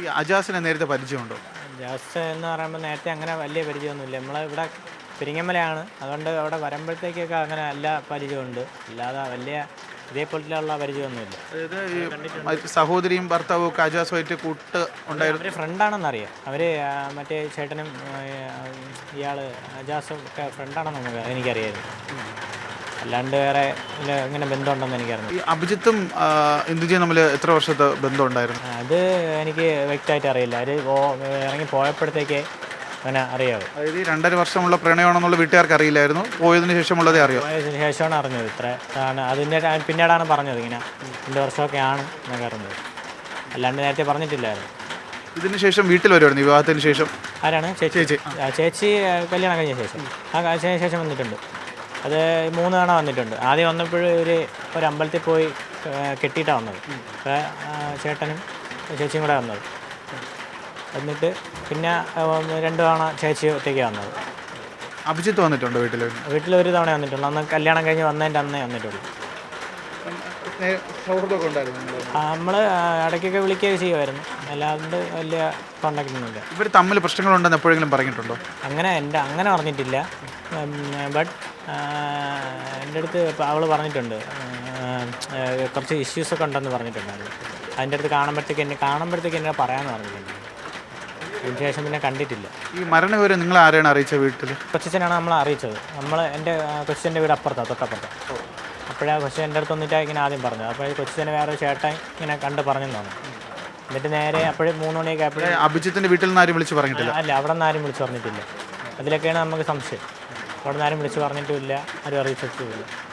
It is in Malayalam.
ഈ അജാസിനെ നേരത്തെ പരിചയമുണ്ടോ? ജാസ് എന്ന് പറയുമ്പോൾ നേരത്തെ അങ്ങനെ വലിയ പരിചയമൊന്നുമില്ല. നമ്മൾ ഇവിടെ പെരിങ്ങമലയാണ്. അതുകൊണ്ട് അവിടെ വരുമ്പോഴത്തേക്കൊക്കെ അങ്ങനെ എല്ലാ പരിചയമുണ്ട്. അല്ലാതെ വലിയ ഇതേപോലത്തിലുള്ള പരിചയമൊന്നുമില്ല. അതായത് സഹോദരിയും ഭർത്താവും ഒക്കെ അജാസുമായിട്ട് കൂട്ട് ഉണ്ടായിരുന്നു അവർ ഫ്രണ്ടാണെന്നറിയാം. അവർ മറ്റേ ചേട്ടനും ഇയാൾ അജാസും ഒക്കെ ഫ്രണ്ടാണെന്ന് നമുക്ക് എനിക്കറിയായിരുന്നു അല്ലാണ്ട് വേറെ ഇങ്ങനെ ബന്ധമുണ്ടെന്ന് എനിക്കറിഞ്ഞു ഈ അഭിജിത്തും ഇന്ദുജിയും തമ്മിൽ എത്ര വർഷത്തെ ബന്ധം ഉണ്ടായിരുന്നു അത് എനിക്ക് വ്യക്തമായിട്ട് അറിയില്ല. അവർ ഇറങ്ങി പോയപ്പോഴത്തേക്ക് അങ്ങനെ അറിയാവും. അതായത് ഈ രണ്ടര വർഷമുള്ള പ്രണയമാണെന്നുള്ള വീട്ടുകാർക്ക് അറിയില്ലായിരുന്നു. പോയതിനു ശേഷമുള്ളതേ അറിയാം. പോയതിന് ശേഷമാണ് അറിഞ്ഞത്. ഇത്ര ആണ്. അതിന്റെ പിന്നീടാണ് പറഞ്ഞത് ഇങ്ങനെ രണ്ട് വർഷമൊക്കെ ആണ് എന്നൊക്കെ അറിഞ്ഞത്. അല്ലാണ്ട് നേരത്തെ പറഞ്ഞിട്ടില്ലായിരുന്നു. ഇതിന് ശേഷം വീട്ടിൽ വരുമായിരുന്നു വിവാഹത്തിന് ശേഷം? ആരാണ്? ചേച്ചി. ചേച്ചി. ചേച്ചി കല്യാണം കഴിഞ്ഞ ശേഷം. ആ ശേഷം വന്നിട്ടുണ്ട്. അത് മൂന്ന് തവണ വന്നിട്ടുണ്ട്. ആദ്യം വന്നപ്പോൾ ഒരു ഒരു അമ്പലത്തിൽ പോയി കെട്ടിയിട്ടാണ് വന്നത്. അപ്പോൾ ചേട്ടനും ചേച്ചിയും കൂടെ വന്നത്. എന്നിട്ട് പിന്നെ രണ്ട് തവണ ചേച്ചി ഒറ്റയ്ക്കാണ് വന്നത്. അഭിജിത്ത് വന്നിട്ടുണ്ട് വീട്ടിൽ വീട്ടിൽ ഒരു തവണ വന്നിട്ടുണ്ട്. അന്ന് കല്യാണം കഴിഞ്ഞ് വന്നതിന്റെ അന്നേ വന്നിട്ടുള്ളൂ. സൗഹൃദമൊക്കെ ഉണ്ടായിരുന്നു നമ്മൾ ഇടയ്ക്കൊക്കെ വിളിക്കുകയൊക്കെ ചെയ്യുമായിരുന്നു. അല്ലാണ്ട് വലിയ കോണ്ടാക്ട് ഒന്നുമില്ല ഇവർ തമ്മിൽ പ്രശ്നങ്ങളുണ്ടെന്ന് എപ്പോഴെങ്കിലും പറഞ്ഞിട്ടുണ്ടോ? അങ്ങനെ എന്റെ അങ്ങനെ പറഞ്ഞിട്ടില്ല. ബട്ട് എന്റെ അടുത്ത് അവൾ പറഞ്ഞിട്ടുണ്ട്. കുറച്ച് ഇഷ്യൂസൊക്കെ ഉണ്ടെന്ന് പറഞ്ഞിട്ടുണ്ടായിരുന്നു. അതിന്റെ അടുത്ത് കാണുമ്പോഴത്തേക്ക് എന്നെ കാണുമ്പോഴത്തേക്ക് എന്നെ പറയാമെന്ന് പറഞ്ഞിട്ടുണ്ട്. അതിന് ശേഷം പിന്നെ കണ്ടിട്ടില്ല. ഈ മരണവിവരം നിങ്ങൾ ആരെയാണ് അറിയിച്ചത് വീട്ടിൽ കൊച്ചിച്ചനാണ് നമ്മൾ അറിയിച്ചത്. നമ്മൾ എന്റെ കൊച്ചന്റെ വീട് അപ്പുറത്താണ് തൊട്ടപ്പുറത്ത്. അപ്പോഴാ കൊച്ചൻ എന്റെ അടുത്ത് വന്നിട്ടാണ് ഇങ്ങനെ ആദ്യം പറഞ്ഞത്. അപ്പോൾ കൊച്ചിച്ചനെ വേറെ ഒരു ചേട്ടൻ ഇങ്ങനെ കണ്ട് പറഞ്ഞെന്നാണ് എന്നിട്ട് നേരെ അപ്പോഴും മൂന്ന് മണിയൊക്കെ ആയപ്പോഴേ അഭിജിത്തിന്റെ വീട്ടിൽ നിന്ന് ആരും വിളിച്ച് പറഞ്ഞിട്ടില്ല. അല്ല അവിടെ നിന്ന് ആരും വിളിച്ച് പറഞ്ഞിട്ടില്ല. അതിലൊക്കെയാണ് നമുക്ക് സംശയം. അവിടെ നിന്ന് ആരും വിളിച്ചു പറഞ്ഞിട്ടുമില്ല. ആരും അറിയിച്ചിട്ടുമില്ല.